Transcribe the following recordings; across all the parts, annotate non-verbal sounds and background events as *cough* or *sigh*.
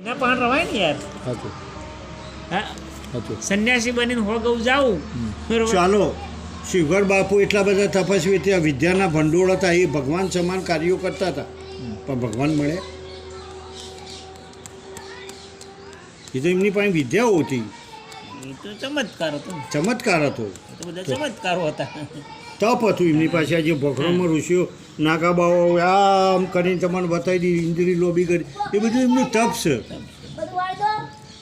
એના પણ રવાય ને યાર. હતું હા? સંન્યાસી બનીને હો ચાલો શિવગર બાપુ એટલા બધા તપસ્વી ત્યાં વિદ્યાના ભંડોળ હતા એ ભગવાન સમાન કાર્યો કરતા હતા. પણ ભગવાન મળે. એ તો એમની પાસે વિદ્યાઓ હતી. એ તો ચમત્કાર હતો. ચમત્કાર હતો. ચમત્કારો હતા. તપ હતું એમની પાસે આજે ભોખરોમાં ઋષિઓ નાગાબાઓ આમ કરીને તમને બતાવી દીધી ઇન્દ્રી લોબી કરી. એ બધું એમનું તપ છે.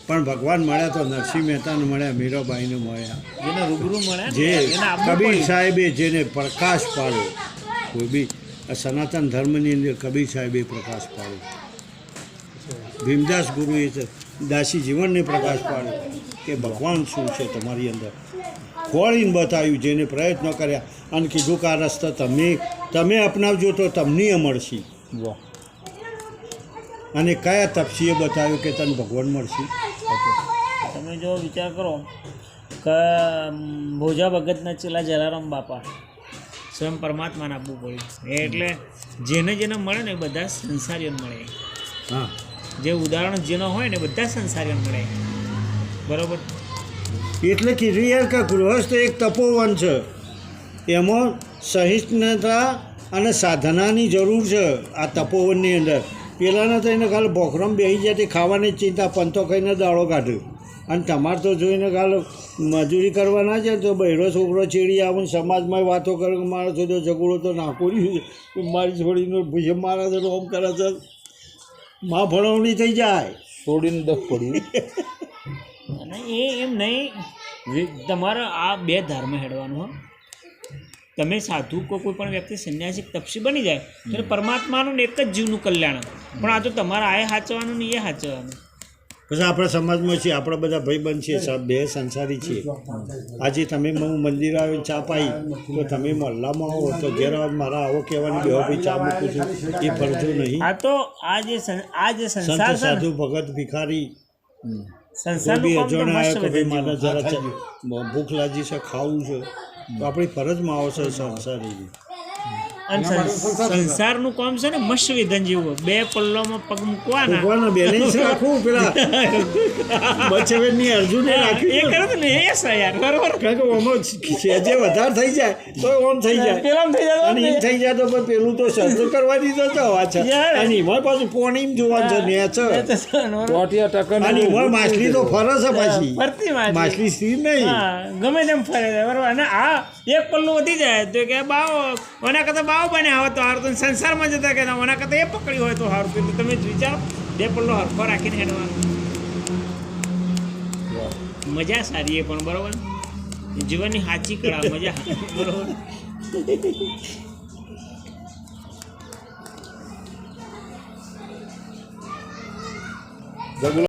પણ ભગવાન મળ્યા તો નરસિંહ મહેતાને મળ્યા મીરાબાઈને મળ્યા. રૂબરૂ મળ્યા જે કબીર સાહેબે જેને પ્રકાશ પાડ્યો. કોઈ બી આ સનાતન ધર્મની અંદર કબીર સાહેબે પ્રકાશ પાડ્યો. ભીમદાસ ગુરુએ છે દાસી જીવનને પ્રકાશ પાડ્યો કે ભગવાન શું છે તમારી અંદર? ખોળીને બતાવ્યું જેને પ્રયત્નો કર્યા. અને કીધું કે આ રસ્તા તમે તમે અપનાવજો તો તમને મળશે. અને કયા તપસીએ બતાવ્યું કે તને ભગવાન મળશે? તમે જો વિચાર કરો કે ભોજા ભગતના ચેલા જલારામ બાપા સ્વયં પરમાત્માને આપવું પડ્યું એટલે જેને જેને મળે ને બધા સંસારીઓને મળે. હા. જે ઉદાહરણ જેનો હોય ને બધા સંસારીઓને મળે. બરોબર? એટલે કીધું યાર કે ગૃહસ્થ એક તપોવન છે. એમાં સહિષ્ણુતા અને સાધનાની જરૂર છે આ તપોવનની અંદર. પહેલાંના તો એને ખાલી ભોખરમ બેસી જાય તે ખાવાની ચિંતા પંતો ખાઈને દાડો કાઢ્યો. અને તમારે તો જોઈને કાલ મજૂરી કરવાના છે તો બહેરો છોકરો ચેડી આવું સમાજમાં વાતો કરે મારો છોકરો ઝઘડો તો નાખો મારી છોડીને મારા તો રોમ કરે છે. માં ભણવણી થઈ જાય. છોડીને દખ પડ્યું અને એ એમ નહીં તમારે આ બે ધર્મ હેડવાનું હો. તમે સાધુ કો કોઈ પણ વ્યક્તિ સંન્યાસી તપસી બની જાય તો પરમાત્માનું ને એક જ જીવનું કલ્યાણ. પણ આ તો તમારે આ સાચવાનું ને એ હાચવાનું પછી આપણા સમાજમાં છીએ આપણા બધા ભાઈબંધ છીએ સબ બે સંસારી છીએ. આજે તમે હું મંદિર આવે ચા પાઈ તો તમે મહોલ્લામાં આવો તો ઘેર મારા આવો કહેવાની બે ભાઈ ચા મૂકું છું. એ ફરજો નહીં. આ તો આ જે આ જે સંસાર સાધુ ભગત ભિખારી. સંસારનું અજાણ આવ્યો કે ભાઈ મારા જરા ભૂખ લાગી છે ખાવું છે. તો આપણી ફરજમાં આવશે સંસારી અને સં- સંસારનું કામ છે ને મસ્ત જેવું બે પલ્લોમાં પગ મૂકવાના. ભગવાનનો બેલેન્સ રાખવું પેલા. *laughs* બચવેની અર્જુને એ રાખ્યું કરે ને એ યાર બરોબર. કારણ કે ઓમાં જે વધારે થઈ જાય તો ઓમ થઈ જાય. પેલામ થઈ જાય અને એમ થઈ જાય તો પણ પેલું તો શબ્દ કરવા દીધો તો વાત છે. યાર. અને એમાં પાછું પોણીમ જોવાનું છે ને છે ટોટિયા ટકન અને એમાં માછલી તો ફરે છે પાછી. ફરતી માછલી. માછલી સ્થિર નહીં. હા ગમે તેમ ફરે છે બરોબર. અને આ એક પલ્લું વધી જાય તો કે બાવ ઓના કરતાં બાવો બને આવે તો હારું તો સંસારમાં જતા કે ઓના કરતાં એ પકડ્યું હોય તો હારું, તો તમે જ વિચારો, બે પલ્લો હરખો રાખીને હેડવાનું. મજા સારી એ પણ, બરોબર? જીવનની સાચી કળા, મજા. બરોબર?